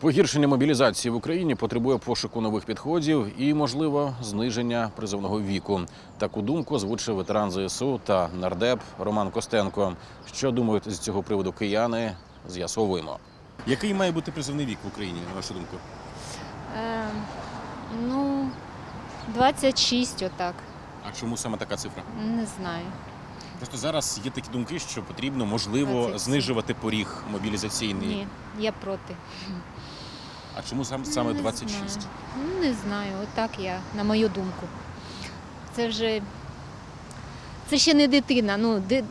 Погіршення мобілізації в Україні потребує пошуку нових підходів і, можливо, зниження призовного віку. Таку думку озвучив ветеран ЗСУ та нардеп Роман Костенко. Що думають з цього приводу кияни? З'ясовуємо. Який має бути призовний вік в Україні, на вашу думку? Е, ну, 26 отак. А чому саме така цифра? Не знаю. Просто зараз є такі думки, що потрібно, можливо, 27. знижувати поріг мобілізаційний. Ні, я проти. А чому сам- саме Не 26? знаю. Ну, не знаю, отак я, на мою думку. Це вже. Це ще не дитина. Ну, ди,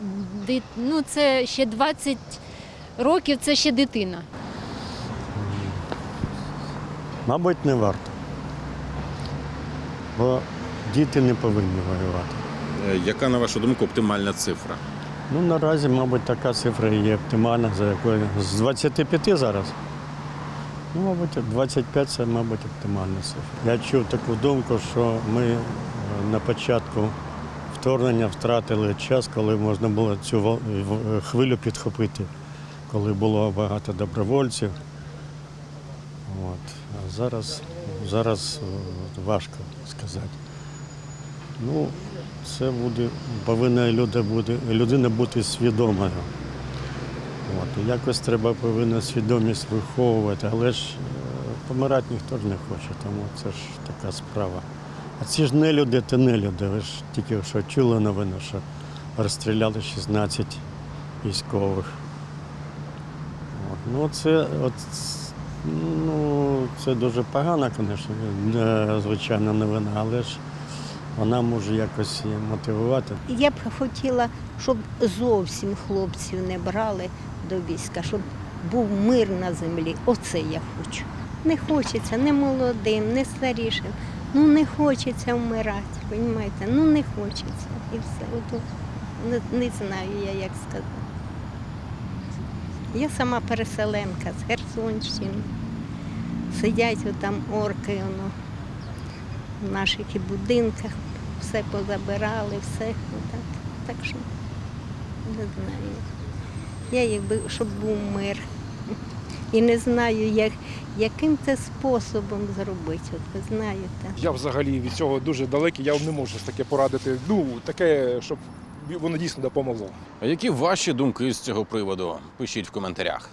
ди, ну це ще 20 років, це ще дитина. Мабуть, не варто. Бо діти не повинні воювати. Е, Яка, на вашу думку, оптимальна цифра? Ну, наразі, мабуть, така цифра є оптимальна, за якою з 25 зараз. Ну, мабуть, 25 це, мабуть, оптимальна цифра. Я чув таку думку, що ми е, на початку вторгнення втратили час, коли можна було цю хвилю підхопити, коли було багато добровольців. От. А зараз, зараз е, важко сказати. Ну, це буде, повинна люди бути, людина бути свідомою. От, якось треба повинна свідомість виховувати, але ж е, помирати ніхто ж не хоче, тому це ж така справа. А ці ж не люди, то не люди. Ви ж тільки що чули новину, що розстріляли 16 військових. От, ну, це, от, ну, це дуже погана, е, звичайна новина, але ж вона може якось мотивувати. Я б хотіла, щоб зовсім хлопців не брали до війська, щоб був мир на землі. Оце я хочу. Не хочеться не молодим, не старішим. Ну не хочеться вмирати, розумієте? Ну не хочеться. І все. От, не, не знаю я, як сказати. Я сама переселенка з Херсонщини. Сидять там орки воно, в наших і будинках, все позабирали, все. Отак. Так що не знаю. Я якби, щоб був мир. І не знаю, як, яким це способом зробити, от ви знаєте. Я взагалі від цього дуже далекий, я вам не можу таке порадити. Ну, таке, щоб воно дійсно допомогло. А які ваші думки з цього приводу? Пишіть в коментарях.